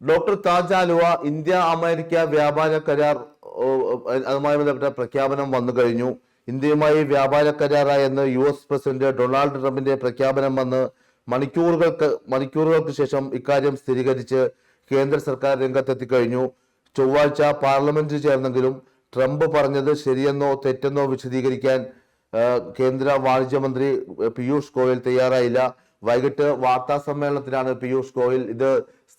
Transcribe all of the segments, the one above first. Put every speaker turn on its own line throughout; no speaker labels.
Doctor Taj Aluva India America വ്യാപാര കരാർ അതുമായി ബന്ധപ്പെട്ട പ്രഖ്യാപനം വന്നു കഴിഞ്ഞു. ഇന്ത്യയുമായി വ്യാപാര കരാറായെന്ന് യു എസ് പ്രസിഡന്റ് ഡൊണാൾഡ് ട്രംപിന്റെ പ്രഖ്യാപനം വന്ന് മണിക്കൂറുകൾക്ക് മണിക്കൂറുകൾക്ക് ശേഷം ഇക്കാര്യം സ്ഥിരീകരിച്ച് കേന്ദ്ര സർക്കാർ രംഗത്തെത്തി കഴിഞ്ഞു ചൊവ്വാഴ്ച പാർലമെന്റ് ചേർന്നെങ്കിലും ട്രംപ് പറഞ്ഞത് ശരിയെന്നോ തെറ്റെന്നോ വിശദീകരിക്കാൻ കേന്ദ്ര വാണിജ്യ മന്ത്രി പീയൂഷ് ഗോയൽ തയ്യാറായില്ല. വൈകിട്ട് വാർത്താ സമ്മേളനത്തിലാണ് പീയൂഷ് ഗോയൽ ഇത്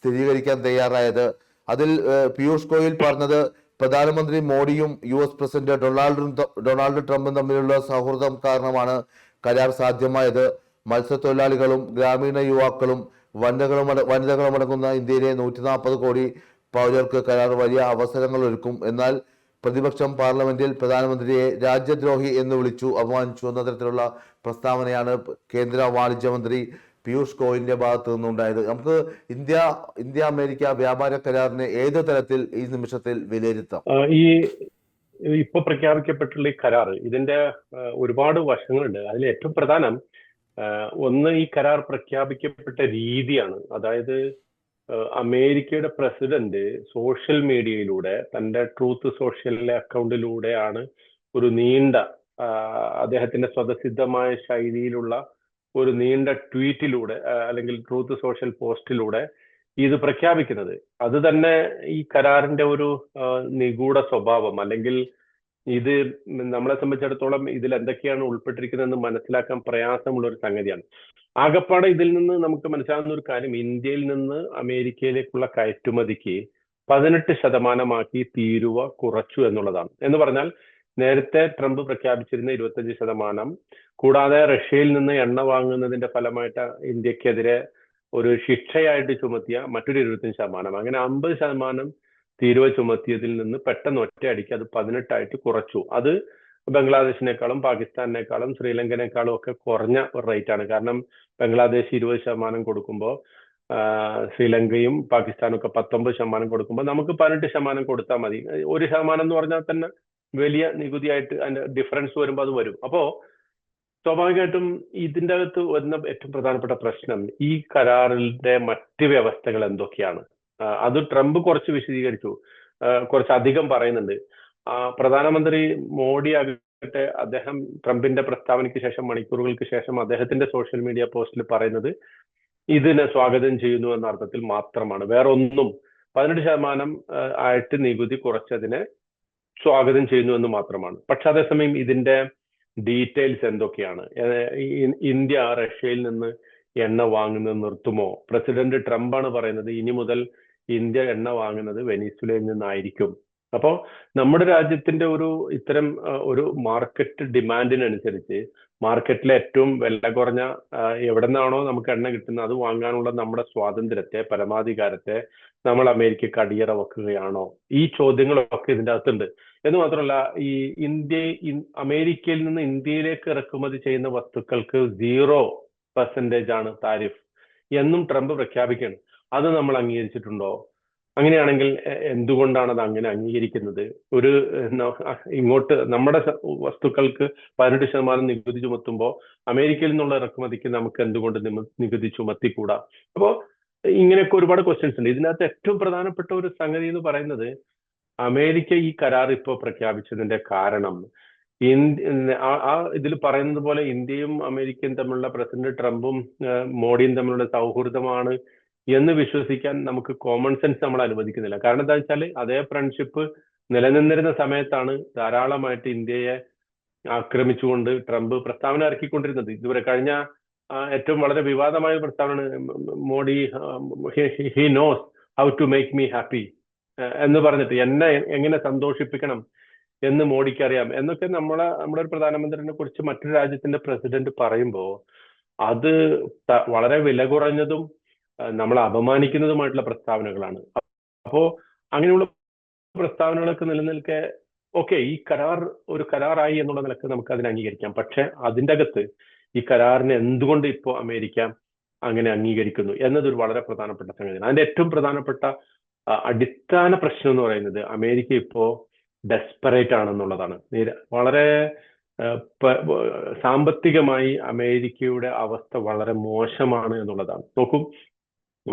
സ്ഥിരീകരിക്കാൻ തയ്യാറായത്. അതിൽ പീയൂഷ് ഗോയൽ പറഞ്ഞത് പ്രധാനമന്ത്രി മോഡിയും യു എസ് പ്രസിഡന്റ് ഡൊണാൾഡും ഡൊണാൾഡ് ട്രംപും തമ്മിലുള്ള സൗഹൃദം കാരണമാണ് കരാർ സാധ്യമായത്. മത്സ്യത്തൊഴിലാളികളും ഗ്രാമീണ യുവാക്കളും വനിതകളും അട- വനിതകളും അടങ്ങുന്ന ഇന്ത്യയിലെ നൂറ്റി നാൽപ്പത് കോടി പൗരർക്ക് കരാർ വലിയ അവസരങ്ങൾ ഒരുക്കും. എന്നാൽ പ്രതിപക്ഷം പാർലമെന്റിൽ പ്രധാനമന്ത്രിയെ രാജ്യദ്രോഹി എന്ന് വിളിച്ചു അപമാനിച്ചു എന്ന തരത്തിലുള്ള പ്രസ്താവനയാണ് കേന്ദ്ര വാണിജ്യ മന്ത്രി പീയൂഷ് ഗോയലിന്റെ ഭാഗത്തു നിന്നുണ്ടായത്. നമുക്ക് ഇന്ത്യ ഇന്ത്യ അമേരിക്ക വ്യാപാര കരാറിനെ ഏത് തരത്തിൽ ഈ നിമിഷത്തിൽ വിലയിരുത്താം?
ഈ ഇപ്പൊ പ്രഖ്യാപിക്കപ്പെട്ടുള്ള ഈ കരാർ ഇതിന്റെ ഒരുപാട് വശങ്ങളുണ്ട്. അതിൽ ഏറ്റവും പ്രധാനം ഒന്ന് ഈ കരാർ പ്രഖ്യാപിക്കപ്പെട്ട രീതിയാണ്. അതായത് അമേരിക്കയുടെ പ്രസിഡന്റ് സോഷ്യൽ മീഡിയയിലൂടെ തന്റെ ട്രൂത്ത് സോഷ്യലിലെ അക്കൗണ്ടിലൂടെയാണ് ഒരു നീണ്ട അദ്ദേഹത്തിന്റെ സ്വതസിദ്ധമായ ശൈലിയിലുള്ള ഒരു നീണ്ട ട്വീറ്റിലൂടെ അല്ലെങ്കിൽ ട്രൂത്ത് സോഷ്യൽ പോസ്റ്റിലൂടെ ഇത് പ്രഖ്യാപിക്കുന്നത്. അത് തന്നെ ഈ കരാറിന്റെ ഒരു നിഗൂഢ സ്വഭാവം. അല്ലെങ്കിൽ ഇത് നമ്മളെ സംബന്ധിച്ചിടത്തോളം ഇതിൽ എന്തൊക്കെയാണ് ഉൾപ്പെട്ടിരിക്കുന്നതെന്ന് മനസ്സിലാക്കാൻ പ്രയാസമുള്ള ഒരു സംഗതിയാണ്. ആകപ്പാടെ ഇതിൽ നിന്ന് നമുക്ക് മനസ്സിലാകുന്ന ഒരു കാര്യം ഇന്ത്യയിൽ നിന്ന് അമേരിക്കയിലേക്കുള്ള കയറ്റുമതിക്ക് പതിനെട്ട് ശതമാനമാക്കി തീരുവ കുറച്ചു എന്നുള്ളതാണ്. എന്ന് പറഞ്ഞാൽ നേരത്തെ ട്രംപ് പ്രഖ്യാപിച്ചിരുന്ന ഇരുപത്തഞ്ച് ശതമാനം കൂടാതെ റഷ്യയിൽ നിന്ന് എണ്ണ വാങ്ങുന്നതിന്റെ ഫലമായിട്ട് ഇന്ത്യക്കെതിരെ ഒരു ശിക്ഷയായിട്ട് ചുമത്തിയ മറ്റൊരു ഇരുപത്തഞ്ച് ശതമാനം. അങ്ങനെ അമ്പത് ശതമാനം തീരുവ ചുമത്തിയതിൽ നിന്ന് പെട്ടെന്ന് ഒറ്റയടിക്ക് അത് പതിനെട്ടായിട്ട് കുറച്ചു. അത് ബംഗ്ലാദേശിനേക്കാളും പാകിസ്ഥാനിനേക്കാളും ശ്രീലങ്കനേക്കാളും ഒക്കെ കുറഞ്ഞ ഒരു റേറ്റ് ആണ്. കാരണം ബംഗ്ലാദേശ് ഇരുപത് ശതമാനം കൊടുക്കുമ്പോൾ ശ്രീലങ്കയും പാകിസ്ഥാനും ഒക്കെ പത്തൊമ്പത് ശതമാനം കൊടുക്കുമ്പോൾ നമുക്ക് പതിനെട്ട് ശതമാനം കൊടുത്താൽ മതി. ഒരു ശതമാനം എന്ന് പറഞ്ഞാൽ തന്നെ വലിയ നികുതിയായിട്ട് അതിന്റെ ഡിഫറൻസ് വരുമ്പോൾ അത് വരും. അപ്പോ സ്വാഭാവികമായിട്ടും ഇതിന്റെ അകത്ത് വരുന്ന ഏറ്റവും പ്രധാനപ്പെട്ട പ്രശ്നം ഈ കരാറിന്റെ മറ്റ് വ്യവസ്ഥകൾ എന്തൊക്കെയാണ്? അത് ട്രംപ് കുറച്ച് വിശദീകരിച്ചു. കുറച്ച് അധികം പറയുന്നുണ്ട്. പ്രധാനമന്ത്രി മോഡി ആകട്ടെ അദ്ദേഹം ട്രംപിന്റെ പ്രസ്താവനയ്ക്ക് ശേഷം മണിക്കൂറുകൾക്ക് ശേഷം അദ്ദേഹത്തിന്റെ സോഷ്യൽ മീഡിയ പോസ്റ്റിൽ പറയുന്നത് ഇതിനെ സ്വാഗതം ചെയ്യുന്നു എന്ന അർത്ഥത്തിൽ മാത്രമാണ്. വേറെ ഒന്നും പതിനെട്ട് ശതമാനം ആയിട്ട് നികുതി കുറച്ചതിനെ സ്വാഗതം ചെയ്യുന്നു എന്ന് മാത്രമാണ്. പക്ഷെ അതേസമയം ഇതിന്റെ ഡീറ്റെയിൽസ് എന്തൊക്കെയാണ്? ഇന്ത്യ റഷ്യയിൽ നിന്ന് എണ്ണ വാങ്ങുന്നത് നിർത്തുമോ? പ്രസിഡന്റ് ട്രംപ് ആണ് പറയുന്നത് ഇനി മുതൽ ഇന്ത്യ എണ്ണ വാങ്ങുന്നത് വെനീസുലയിൽ നിന്നായിരിക്കും. അപ്പോൾ നമ്മുടെ രാജ്യത്തിന്റെ ഒരു ഇത്തരം ഒരു മാർക്കറ്റ് ഡിമാൻഡിനനുസരിച്ച് മാർക്കറ്റിലെ ഏറ്റവും വില കുറഞ്ഞ എവിടെ നിന്നാണോ നമുക്ക് എണ്ണ കിട്ടുന്നത് അത് വാങ്ങാനുള്ള നമ്മുടെ സ്വാതന്ത്ര്യത്തെ പരമാധികാരത്തെ നമ്മൾ അമേരിക്കക്ക് അടിയറ വെക്കുകയാണോ ഈ ചോദ്യങ്ങളൊക്കെ ഇതിന്റെ അകത്തുണ്ട്. എന്ന് മാത്രമല്ല ഈ ഇന്ത്യ അമേരിക്കയിൽ നിന്ന് ഇന്ത്യയിലേക്ക് ഇറക്കുമതി ചെയ്യുന്ന വസ്തുക്കൾക്ക് സീറോ പെർസെന്റേജ് ആണ് താരിഫ് എന്നും ട്രംപ് പ്രഖ്യാപിക്കണം അത് നമ്മൾ അംഗീകരിച്ചിട്ടുണ്ടോ? അങ്ങനെയാണെങ്കിൽ എന്തുകൊണ്ടാണ് അത് അങ്ങനെ അംഗീകരിക്കുന്നത്? ഒരു ഇങ്ങോട്ട് നമ്മുടെ വസ്തുക്കൾക്ക് പതിനെട്ട് ശതമാനം നികുതി ചുമത്തുമ്പോൾ അമേരിക്കയിൽ നിന്നുള്ള ഇറക്കുമതിക്ക് നമുക്ക് എന്തുകൊണ്ട് നികുതി ചുമത്തിക്കൂടാ? അപ്പോ ഇങ്ങനെയൊക്കെ ഒരുപാട് ക്വസ്റ്റ്യൻസ് ഉണ്ട്. ഇതിനകത്ത് ഏറ്റവും പ്രധാനപ്പെട്ട ഒരു സംഗതി എന്ന് പറയുന്നത് അമേരിക്ക ഈ കരാർ ഇപ്പോൾ പ്രഖ്യാപിച്ചതിന്റെ കാരണം. ഇന്ത്യ ആ ഇതിൽ പറയുന്നത് പോലെ ഇന്ത്യയും അമേരിക്കയും തമ്മിലുള്ള പ്രസിഡന്റ് ട്രംപും മോഡിയും തമ്മിലുള്ള സൗഹൃദമാണ് എന്ന് വിശ്വസിക്കാൻ നമുക്ക് കോമൺ സെൻസ് നമ്മൾ അനുവദിക്കുന്നില്ല. കാരണം എന്താ വെച്ചാൽ അതേ ഫ്രണ്ട്ഷിപ്പ് നിലനിന്നിരുന്ന സമയത്താണ് ധാരാളമായിട്ട് ഇന്ത്യയെ ആക്രമിച്ചുകൊണ്ട് ട്രംപ് പ്രസ്താവന ഇറക്കിക്കൊണ്ടിരുന്നത്. ഇതുവരെ കഴിഞ്ഞ ഏറ്റവും വളരെ വിവാദമായ പ്രസ്താവന Modi he knows how to make me happy എന്ന് പറഞ്ഞിട്ട് എന്നെ എങ്ങനെ സന്തോഷിപ്പിക്കണം എന്ന് മോഡിക്ക് അറിയാം. എന്നൊക്കെ നമ്മളെ നമ്മുടെ ഒരു പ്രധാനമന്ത്രിനെ കുറിച്ച് മറ്റൊരു രാജ്യത്തിന്റെ പ്രസിഡന്റ് പറയുമ്പോൾ അത് വളരെ വില കുറഞ്ഞതും നമ്മളെ അപമാനിക്കുന്നതുമായിട്ടുള്ള പ്രസ്താവനകളാണ്. അപ്പോ അങ്ങനെയുള്ള പ്രസ്താവനകളൊക്കെ നിലനിൽക്കെ ഓക്കെ ഈ കരാർ ഒരു കരാറായി എന്നുള്ള നിലയ്ക്ക് നമുക്ക് അതിനെ അംഗീകരിക്കാം. പക്ഷെ അതിന്റെ അകത്ത് ഈ കരാറിനെ എന്തുകൊണ്ട് ഇപ്പോൾ അമേരിക്ക അങ്ങനെ അംഗീകരിക്കുന്നു എന്നതൊരു വളരെ പ്രധാനപ്പെട്ട സംഗതിയാണ്. അതിന്റെ ഏറ്റവും പ്രധാനപ്പെട്ട അടിസ്ഥാന പ്രശ്നം എന്ന് പറയുന്നത് അമേരിക്ക ഇപ്പോ ഡെസ്പറേറ്റ് ആണെന്നുള്ളതാണ്. വളരെ സാമ്പത്തികമായി അമേരിക്കയുടെ അവസ്ഥ വളരെ മോശമാണ് എന്നുള്ളതാണ്. നോക്കൂ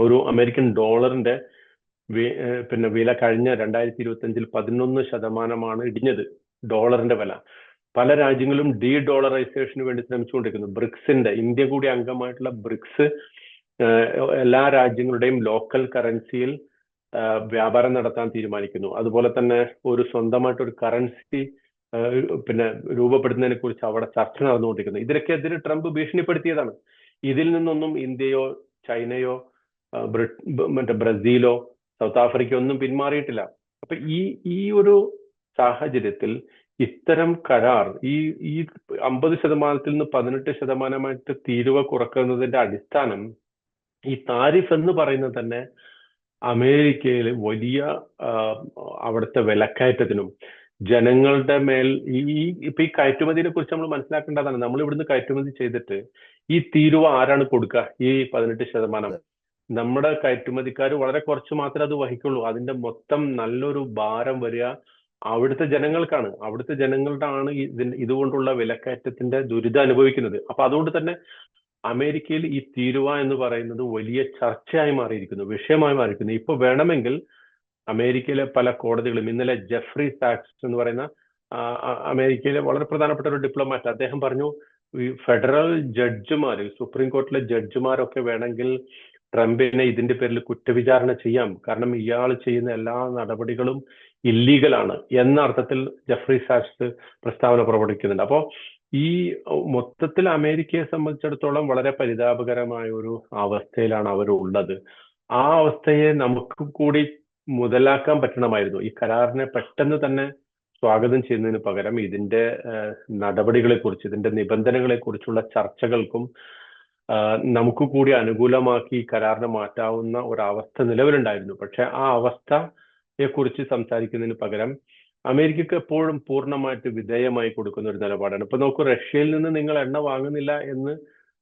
ഒരു അമേരിക്കൻ ഡോളറിന്റെ പിന്നെ വില കഴിഞ്ഞ രണ്ടായിരത്തി ഇരുപത്തി അഞ്ചിൽ പതിനൊന്ന് ശതമാനമാണ് ഇടിഞ്ഞത് ഡോളറിന്റെ വില. പല രാജ്യങ്ങളും ഡീ ഡോളറൈസേഷന് വേണ്ടി ശ്രമിച്ചുകൊണ്ടിരിക്കുന്നു. ബ്രിക്സിന്റെ ഇന്ത്യ കൂടി അംഗമായിട്ടുള്ള ബ്രിക്സ് എല്ലാ രാജ്യങ്ങളുടെയും ലോക്കൽ കറൻസിയിൽ വ്യാപാരം നടത്താൻ തീരുമാനിക്കുന്നു. അതുപോലെ തന്നെ ഒരു സ്വന്തമായിട്ട് ഒരു കറൻസി പിന്നെ രൂപപ്പെടുന്നതിനെ കുറിച്ച് അവിടെ ചർച്ച നടന്നുകൊണ്ടിരിക്കുന്നു. ഇതിനൊക്കെതിരെ ട്രംപ് ഭീഷണിപ്പെടുത്തിയതാണ്. ഇതിൽ നിന്നൊന്നും ഇന്ത്യയോ ചൈനയോ മറ്റേ ബ്രസീലോ സൗത്ത് ആഫ്രിക്ക ഒന്നും പിന്മാറിയിട്ടില്ല. അപ്പൊ ഈ ഈ ഒരു സാഹചര്യത്തിൽ ഇത്തരം കരാർ ഈ ഈ അമ്പത് ശതമാനത്തിൽ നിന്ന് പതിനെട്ട് ശതമാനമായിട്ട് തീരുവ കുറക്കുന്നതിന്റെ അടിസ്ഥാനം ഈ താരിഫ് എന്ന് പറയുന്നത് തന്നെ അമേരിക്കയിൽ വലിയ അവിടുത്തെ വിലക്കയറ്റത്തിനും ജനങ്ങളുടെ മേൽ ഈ- ഇപ്പൊ ഈ കയറ്റുമതിയെ കുറിച്ച് നമ്മൾ മനസ്സിലാക്കേണ്ടതാണ്. നമ്മൾ ഇവിടുന്ന് കയറ്റുമതി ചെയ്തിട്ട് ഈ തീരുവ ആരാണ് കൊടുക്കുക? ഈ പതിനെട്ട് ശതമാനം. നമ്മുടെ കയറ്റുമതിക്കാർ വളരെ കുറച്ച് മാത്രമേ അത് വഹിക്കുള്ളൂ. അതിന്റെ മൊത്തം നല്ലൊരു ഭാരം വരിക അവിടുത്തെ ജനങ്ങൾക്കാണ്. അവിടുത്തെ ജനങ്ങളുടെ ആണ് ഇതുകൊണ്ടുള്ള വിലക്കയറ്റത്തിന്റെ ദുരിതം അനുഭവിക്കുന്നത്. അപ്പൊ അതുകൊണ്ട് തന്നെ അമേരിക്കയിൽ ഈ തീരുവ എന്ന് പറയുന്നത് വലിയ ചർച്ചയായി മാറിയിരിക്കുന്നു വിഷയമായി മാറിയിരിക്കുന്നു. ഇപ്പൊ വേണമെങ്കിൽ അമേരിക്കയിലെ പല കോടതികളും ഇന്നലെ ജെഫ്രി സാക്സ് എന്ന് പറയുന്ന അമേരിക്കയിലെ വളരെ പ്രധാനപ്പെട്ട ഒരു ഡിപ്ലോമാറ്റ് അദ്ദേഹം പറഞ്ഞു ഈ ഫെഡറൽ ജഡ്ജിമാർ സുപ്രീം കോർട്ടിലെ ജഡ്ജിമാരൊക്കെ വേണമെങ്കിൽ ട്രംപിനെ ഇതിന്റെ പേരിൽ കുറ്റവിചാരണ ചെയ്യാം. കാരണം ഇയാൾ ചെയ്യുന്ന എല്ലാ നടപടികളും ഇല്ലീഗലാണ് എന്ന അർത്ഥത്തിൽ ജഫ്രി സാഷ് പ്രസ്താവന പുറപ്പെടുവിക്കുന്നുണ്ട്. അപ്പോ ഈ മൊത്തത്തിൽ അമേരിക്കയെ സംബന്ധിച്ചിടത്തോളം വളരെ പരിതാപകരമായ ഒരു അവസ്ഥയിലാണ് അവരുള്ളത്. ആ അവസ്ഥയെ നമുക്ക് കൂടി മുതലാക്കാൻ പറ്റണമായിരുന്നു. ഈ കരാറിനെ പെട്ടെന്ന് തന്നെ സ്വാഗതം ചെയ്യുന്നതിന് പകരം ഇതിന്റെ നടപടികളെ കുറിച്ച് ഇതിന്റെ നിബന്ധനകളെ കുറിച്ചുള്ള ചർച്ചകൾക്കും നമുക്ക് കൂടി അനുകൂലമാക്കി കരാറിനെ മാറ്റാവുന്ന ഒരവസ്ഥ നിലവിലുണ്ടായിരുന്നു. പക്ഷെ ആ അവസ്ഥയെ കുറിച്ച് സംസാരിക്കുന്നതിന് പകരം അമേരിക്കക്ക് എപ്പോഴും പൂർണമായിട്ട് വിധേയമായി കൊടുക്കുന്ന ഒരു നിലപാടാണ്. ഇപ്പൊ നോക്കൂ റഷ്യയിൽ നിന്ന് നിങ്ങൾ എണ്ണ വാങ്ങുന്നില്ല എന്ന്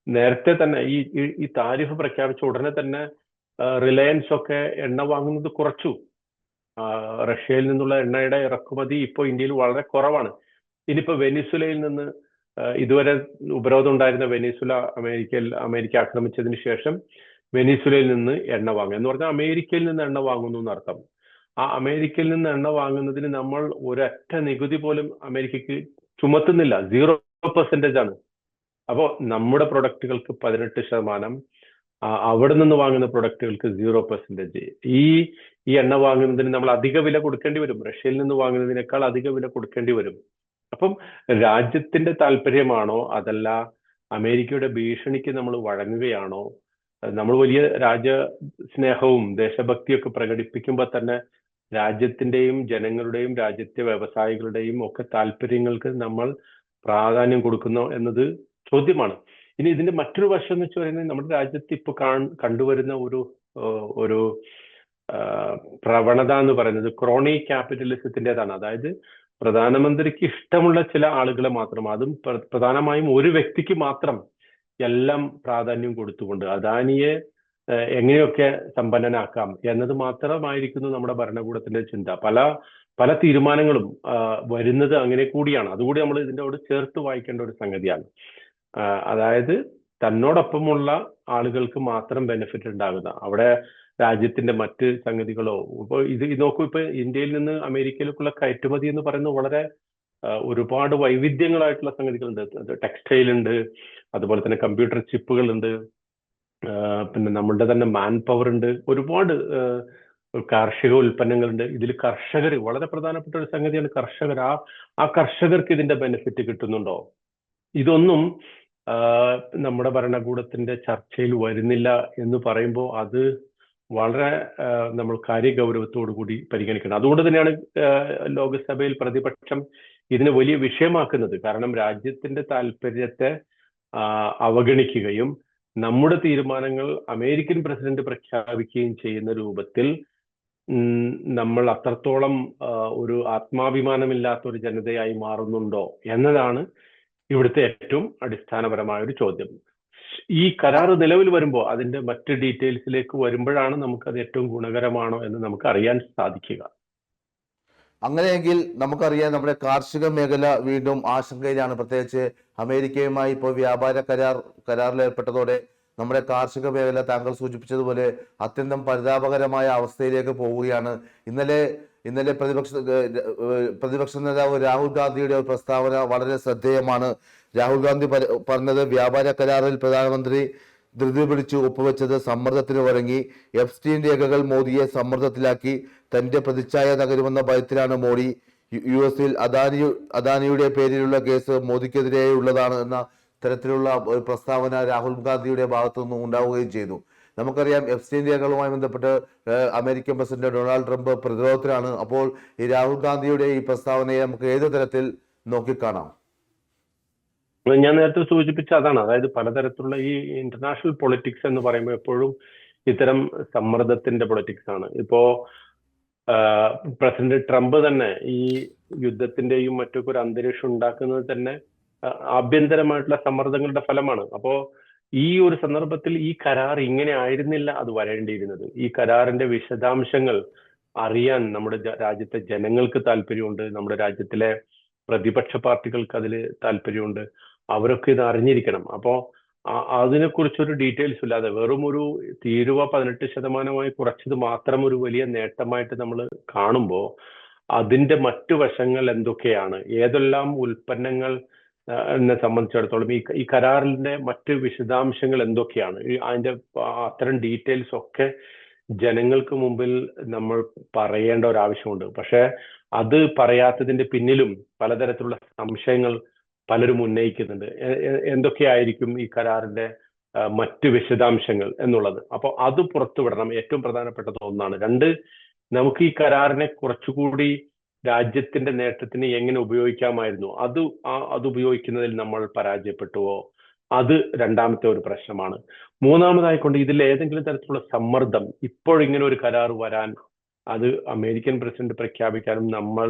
നേരത്തെ തന്നെ ഈ ഈ- താരിഫ് പ്രഖ്യാപിച്ച ഉടനെ തന്നെ റിലയൻസ് ഒക്കെ എണ്ണ വാങ്ങുന്നത് കുറച്ചു. റഷ്യയിൽ നിന്നുള്ള എണ്ണയുടെ ഇറക്കുമതി ഇപ്പോൾ ഇന്ത്യയിൽ വളരെ കുറവാണ്. ഇനിയിപ്പോ വെനിസുലയിൽ നിന്ന് ഇതുവരെ ഉപരോധം ഉണ്ടായിരുന്ന വെനീസുല അമേരിക്കയിൽ അമേരിക്ക ആക്രമിച്ചതിന് ശേഷം വെനീസുലയിൽ നിന്ന് എണ്ണ വാങ്ങുക. എന്ന് പറഞ്ഞാൽ അമേരിക്കയിൽ നിന്ന് എണ്ണ വാങ്ങുന്നു എന്നർത്ഥം. ആ അമേരിക്കയിൽ നിന്ന് എണ്ണ വാങ്ങുന്നതിന് നമ്മൾ ഒരൊറ്റ നികുതി പോലും അമേരിക്കക്ക് ചുമത്തുന്നില്ല. സീറോ പെർസെന്റേജ് ആണ്. അപ്പോൾ നമ്മുടെ പ്രൊഡക്റ്റുകൾക്ക് പതിനെട്ട് ശതമാനം അവിടെ നിന്ന് വാങ്ങുന്ന പ്രൊഡക്റ്റുകൾക്ക് സീറോ പെർസെന്റേജ്. ഈ ഈ എണ്ണ വാങ്ങുന്നതിന് നമ്മൾ അധിക വില കൊടുക്കേണ്ടി വരും. റഷ്യയിൽ നിന്ന് വാങ്ങുന്നതിനേക്കാൾ അധിക വില കൊടുക്കേണ്ടി വരും. അപ്പം രാജ്യത്തിന്റെ താല്പര്യമാണോ? അതല്ല അമേരിക്കയുടെ ഭീഷണിക്ക് നമ്മൾ വഴങ്ങുകയാണോ? നമ്മൾ വലിയ രാജ്യ സ്നേഹവും ദേശഭക്തിയൊക്കെ പ്രകടിപ്പിക്കുമ്പോൾ തന്നെ രാജ്യത്തിന്റെയും ജനങ്ങളുടെയും രാജ്യത്തെ വ്യവസായികളുടെയും ഒക്കെ താല്പര്യങ്ങൾക്ക് നമ്മൾ പ്രാധാന്യം കൊടുക്കുന്നു എന്നത് ചോദ്യമാണ്. ഇനി ഇതിന്റെ മറ്റൊരു വശം എന്ന് വെച്ച് പറയുന്നത് നമ്മുടെ രാജ്യത്ത് ഇപ്പൊ കാൺ കണ്ടുവരുന്ന ഒരു ഒരു പ്രവണത എന്ന് പറയുന്നത് ക്രോണി ക്യാപിറ്റലിസത്തിന്റെതാണ്. അതായത് പ്രധാനമന്ത്രിക്ക് ഇഷ്ടമുള്ള ചില ആളുകളെ മാത്രം അതും പ്രധാനമായും ഒരു വ്യക്തിക്ക് മാത്രം എല്ലാം പ്രാധാന്യം കൊടുത്തുകൊണ്ട് അദാനിയെ എങ്ങനെയൊക്കെ സമ്പന്നനാക്കാം എന്നത് മാത്രമായിരിക്കുന്നു നമ്മുടെ ഭരണകൂടത്തിന്റെ ചിന്ത. പല പല തീരുമാനങ്ങളും വരുന്നത് അങ്ങനെ കൂടിയാണ്. അതുകൂടി നമ്മൾ ഇതിന്റെ ചേർത്ത് വായിക്കേണ്ട ഒരു സംഗതിയാണ്. അതായത് തന്നോടൊപ്പമുള്ള ആളുകൾക്ക് മാത്രം ബെനിഫിറ്റ് ഉണ്ടാകുന്ന അവിടെ രാജ്യത്തിന്റെ മറ്റ് സംഗതികളോ? ഇപ്പൊ ഇത് നോക്കൂ ഇപ്പൊ ഇന്ത്യയിൽ നിന്ന് അമേരിക്കയിലേക്കുള്ള കയറ്റുമതി എന്ന് പറയുന്നത് വളരെ ഒരുപാട് വൈവിധ്യങ്ങളായിട്ടുള്ള സംഗതികളുണ്ട്. ടെക്സ്റ്റൈൽ ഉണ്ട് അതുപോലെ തന്നെ കമ്പ്യൂട്ടർ ചിപ്പുകൾ ഉണ്ട് പിന്നെ നമ്മളുടെ തന്നെ മാൻ പവർ ഉണ്ട്. ഒരുപാട് കാർഷിക ഉൽപ്പന്നങ്ങളുണ്ട് ഇതിൽ കർഷകർ വളരെ പ്രധാനപ്പെട്ട ഒരു സംഗതിയാണ് കർഷകർ. ആ ആ കർഷകർക്ക് ഇതിന്റെ ബെനിഫിറ്റ് കിട്ടുന്നുണ്ടോ? ഇതൊന്നും നമ്മുടെ ഭരണകൂടത്തിന്റെ ചർച്ചയിൽ വരുന്നില്ല എന്ന് പറയുമ്പോൾ അത് വളരെ നമ്മൾ കാര്യഗൗരവത്തോടു കൂടി പരിഗണിക്കണം. അതുകൊണ്ട് തന്നെയാണ് ലോകസഭയിൽ പ്രതിപക്ഷം ഇതിനെ വലിയ വിഷയമാക്കുന്നത്. കാരണം രാജ്യത്തിന്റെ താല്പര്യത്തെ അവഗണിക്കുകയും നമ്മുടെ തീരുമാനങ്ങൾ അമേരിക്കൻ പ്രസിഡന്റ് പ്രഖ്യാപിക്കുകയും ചെയ്യുന്ന രൂപത്തിൽ നമ്മൾ അത്രത്തോളം ഒരു ആത്മാഭിമാനമില്ലാത്ത ഒരു ജനതയായി മാറുന്നുണ്ടോ എന്നതാണ് ഇവിടുത്തെ ഏറ്റവും അടിസ്ഥാനപരമായ ഒരു ചോദ്യം. ഈ കരാർ നിലവിൽ വരുമ്പോൾ അതിന്റെ മറ്റ് ഡീറ്റെയിൽസിലേക്ക് വരുമ്പോഴാണ് നമുക്ക് അത് ഏറ്റവും ഗുണകരമാണോ എന്ന് നമുക്ക് അറിയാൻ സാധിക്കുക.
അങ്ങനെയെങ്കിൽ നമുക്കറിയാം നമ്മുടെ കാർഷിക മേഖല വീണ്ടും ആശങ്കയിലാണ്. പ്രത്യേകിച്ച് അമേരിക്കയുമായി ഇപ്പോൾ വ്യാപാര കരാർ കരാറിൽ ഏർപ്പെട്ടതോടെ നമ്മുടെ കാർഷിക മേഖല താങ്കൾ സൂചിപ്പിച്ചതുപോലെ അത്യന്തം പരിതാപകരമായ അവസ്ഥയിലേക്ക് പോവുകയാണ്. ഇന്നലെ ഇന്നലെ പ്രതിപക്ഷ പ്രതിപക്ഷ നേതാവ് രാഹുൽ ഗാന്ധിയുടെ ഒരു പ്രസ്താവന വളരെ ശ്രദ്ധേയമാണ്. രാഹുൽ ഗാന്ധി പറഞ്ഞത് വ്യാപാര കരാറിൽ പ്രധാനമന്ത്രി ധൃതി പിടിച്ചു ഒപ്പുവെച്ചത് സമ്മർദ്ദത്തിന് വഴങ്ങി. എഫ്സ്റ്റീൻ രേഖകൾ മോദിയെ സമ്മർദ്ദത്തിലാക്കി. തന്റെ പ്രതിച്ഛായ തകരുമെന്ന ഭയത്തിലാണ് മോഡി. യു എസിൽ അദാനി അദാനിയുടെ പേരിലുള്ള കേസ് മോദിക്കെതിരെയുള്ളതാണ് എന്ന തരത്തിലുള്ള ഒരു പ്രസ്താവന രാഹുൽ ഗാന്ധിയുടെ ഭാഗത്തു നിന്നും ഉണ്ടാവുകയും ചെയ്തു. നമുക്കറിയാം എഫ്സ്റ്റീൻ രേഖകളുമായി ബന്ധപ്പെട്ട് അമേരിക്കൻ പ്രസിഡന്റ് ഡൊണാൾഡ് ട്രംപ് പ്രതിരോധത്തിലാണ്. അപ്പോൾ ഈ രാഹുൽ ഗാന്ധിയുടെ ഈ പ്രസ്താവനയെ നമുക്ക് ഏത് തരത്തിൽ നോക്കിക്കാണാം?
ഞാൻ നേരത്തെ സൂചിപ്പിച്ച അതാണ്. അതായത് പലതരത്തിലുള്ള ഈ ഇന്റർനാഷണൽ പൊളിറ്റിക്സ് എന്ന് പറയുമ്പോൾ എപ്പോഴും ഇത്തരം സമ്മർദ്ദത്തിന്റെ പൊളിറ്റിക്സ് ആണ്. ഇപ്പോ പ്രസിഡന്റ് ട്രംപ് തന്നെ ഈ യുദ്ധത്തിന്റെയും മറ്റൊക്കെ ഒരു അന്തരീക്ഷം ഉണ്ടാക്കുന്നത് തന്നെ ആഭ്യന്തരമായിട്ടുള്ള സമ്മർദ്ദങ്ങളുടെ ഫലമാണ്. അപ്പോ ഈ ഒരു സന്ദർഭത്തിൽ ഈ കരാർ ഇങ്ങനെ ആയിരുന്നില്ല അത് വരേണ്ടിയിരുന്നത്. ഈ കരാറിന്റെ വിശദാംശങ്ങൾ അറിയാൻ നമ്മുടെ രാജ്യത്തെ ജനങ്ങൾക്ക് താല്പര്യമുണ്ട്. നമ്മുടെ രാജ്യത്തിലെ പ്രതിപക്ഷ പാർട്ടികൾക്ക് അതിൽ താല്പര്യമുണ്ട്. അവരൊക്കെ ഇത് അറിഞ്ഞിരിക്കണം. അപ്പോ ആ- അതിനെക്കുറിച്ചൊരു ഡീറ്റെയിൽസ് ഇല്ലാതെ വെറും ഒരു തീരുവ പതിനെട്ട് ശതമാനമായി കുറച്ചത് മാത്രം ഒരു വലിയ നേട്ടമായിട്ട് നമ്മൾ കാണുമ്പോൾ അതിന്റെ മറ്റു വശങ്ങൾ എന്തൊക്കെയാണ്? ഏതെല്ലാം ഉൽപ്പന്നങ്ങൾ എന്നെ സംബന്ധിച്ചിടത്തോളം ഈ ഈ കരാറിന്റെ മറ്റ് വിശദാംശങ്ങൾ എന്തൊക്കെയാണ്? അതിന്റെ അത്തരം ഡീറ്റെയിൽസ് ഒക്കെ ജനങ്ങൾക്ക് മുമ്പിൽ നമ്മൾ പറയേണ്ട ഒരു ആവശ്യമുണ്ട് പക്ഷെ അത് പറയാത്തതിന്റെ പിന്നിലും പലതരത്തിലുള്ള സംശയങ്ങൾ പലരും ഉന്നയിക്കുന്നുണ്ട്. എന്തൊക്കെയായിരിക്കും ഈ കരാറിന്റെ മറ്റു വിശദാംശങ്ങൾ എന്നുള്ളത്? അപ്പോൾ അത് പുറത്തുവിടണം. ഏറ്റവും പ്രധാനപ്പെട്ടത് ഒന്നാണ്. രണ്ട് നമുക്ക് ഈ കരാറിനെ കുറച്ചുകൂടി രാജ്യത്തിന്റെ നേട്ടത്തിന് എങ്ങനെ ഉപയോഗിക്കാമായിരുന്നു? അത് അത് ഉപയോഗിക്കുന്നതിൽ നമ്മൾ പരാജയപ്പെട്ടുവോ? അത് രണ്ടാമത്തെ ഒരു പ്രശ്നമാണ്. മൂന്നാമതായിക്കൊണ്ട് ഇതിൽ ഏതെങ്കിലും തരത്തിലുള്ള സമ്മർദ്ദം ഇപ്പോഴിങ്ങനെ ഒരു കരാർ വരാൻ അത് അമേരിക്കൻ പ്രസിഡന്റ് പ്രഖ്യാപിക്കാനും നമ്മൾ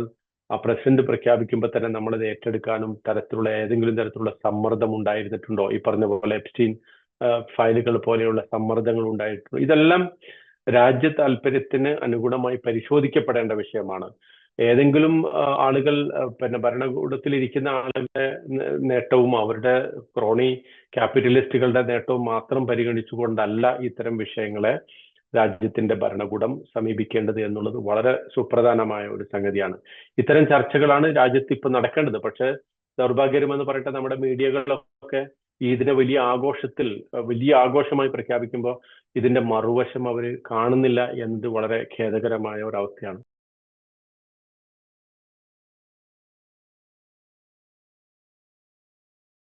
ആ പ്രസിഡന്റ് പ്രഖ്യാപിക്കുമ്പോൾ തന്നെ നമ്മളത് ഏറ്റെടുക്കാനും തരത്തിലുള്ള ഏതെങ്കിലും തരത്തിലുള്ള സമ്മർദ്ദം ഉണ്ടായിരുന്നിട്ടുണ്ടോ? ഈ പറഞ്ഞ പോലെ എപ്സ്റ്റീൻ ഫയലുകൾ പോലെയുള്ള സമ്മർദ്ദങ്ങൾ ഉണ്ടായിട്ടുണ്ടോ ഇതെല്ലാം രാജ്യ താല്പര്യത്തിന് അനുഗുണമായി പരിശോധിക്കപ്പെടേണ്ട വിഷയമാണ്. ഏതെങ്കിലും ആളുകൾ പിന്നെ ഭരണകൂടത്തിൽ ഇരിക്കുന്ന ആളുകളുടെ നേട്ടവും അവരുടെ ക്രോണി ക്യാപിറ്റലിസ്റ്റുകളുടെ നേട്ടവും മാത്രം പരിഗണിച്ചുകൊണ്ടല്ല ഇത്തരം വിഷയങ്ങളെ രാജ്യത്തിന്റെ ഭരണകൂടം സമീപിക്കേണ്ടത് എന്നുള്ളത് വളരെ സുപ്രധാനമായ ഒരു സംഗതിയാണ്. ഇത്തരം ചർച്ചകളാണ് രാജ്യത്ത് ഇപ്പൊ നടക്കേണ്ടത്. പക്ഷെ ദൗർഭാഗ്യകരമെന്ന് പറയട്ടെ നമ്മുടെ മീഡിയകളൊക്കെ ഇതിനെ വലിയ ആഘോഷത്തിൽ വലിയ ആഘോഷമായി പ്രഖ്യാപിക്കുമ്പോൾ ഇതിന്റെ മറുവശം അവർ കാണുന്നില്ല എന്നത് വളരെ ഖേദകരമായ ഒരു അവസ്ഥയാണ്